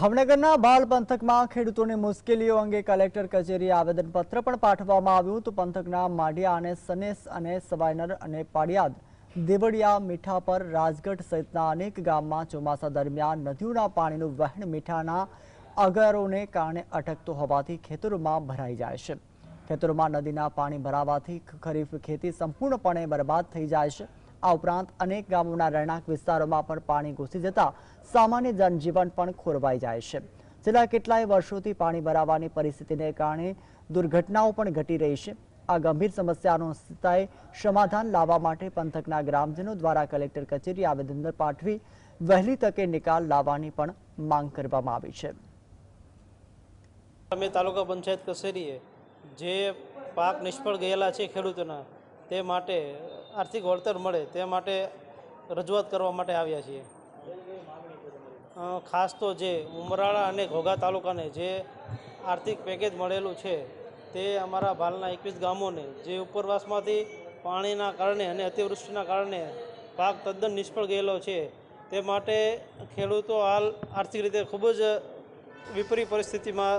ભાવનગરના બાલ પંથકમાં ખેડૂતોની મુશ્કેલીઓ અંગે કલેક્ટર કચેરીએ આવેદનપત્ર પણ પાઠવવામાં આવ્યું તો પંથકના માઢિયા અને સનેસ અને સવાયનર અને પાડિયાદ, દેવળિયા, મીઠાપર, રાજગઢ સહિતના અનેક ગામમાં ચોમાસા દરમિયાન નદીઓના પાણીનું વહેણ મીઠાના અગરોને કારણે અટકતો હોવાથી ખેતરોમાં ભરાઈ જાય છે. ખેતરોમાં નદીના પાણી ભરાવાથી ખરીફ ખેતી સંપૂર્ણપણે બરબાદ થઈ જાય છે. આ ઉપરાંત અનેક ગામોના રહેણાંક વિસ્તારોમાં પણ પાણી ઘૂસી જતા સામાન્ય જનજીવન પણ ખોરવાઈ જાય છે. છેલ્લા કેટલાય વર્ષોથી પાણી ભરાવાની પરિસ્થિતિને કારણે દુર્ઘટનાઓ પણ ઘટી રહી છે. આ ગંભીર સમસ્યાનું સ્થાયી સમાધાન લાવવા માટે પંથકના ગ્રામજનો દ્વારા કલેક્ટર કચેરી આવેદન પાઠવી વહેલી તકે નિકાલ લાવવાની પણ માંગ કરવામાં આવી છે. અમે તાલુકા પંચાયત કચેરીએ જે પાક નિષ્ફળ ગયેલા છે ખેડૂતોના, તે માટે આર્થિક વળતર મળે તે માટે રજૂઆત કરવા માટે આવ્યા છીએ. ખાસ તો જે ઉમરાળા અને ઘોઘા તાલુકાને જે આર્થિક પેકેજ મળેલું છે તે અમારા ભાલના એકવીસ ગામોને જે ઉપરવાસમાંથી પાણીના કારણે અને અતિવૃષ્ટિના કારણે પાક તદ્દન નિષ્ફળ ગયેલો છે તે માટે ખેડૂતો હાલ આર્થિક રીતે ખૂબ જ વિપરીત પરિસ્થિતિમાં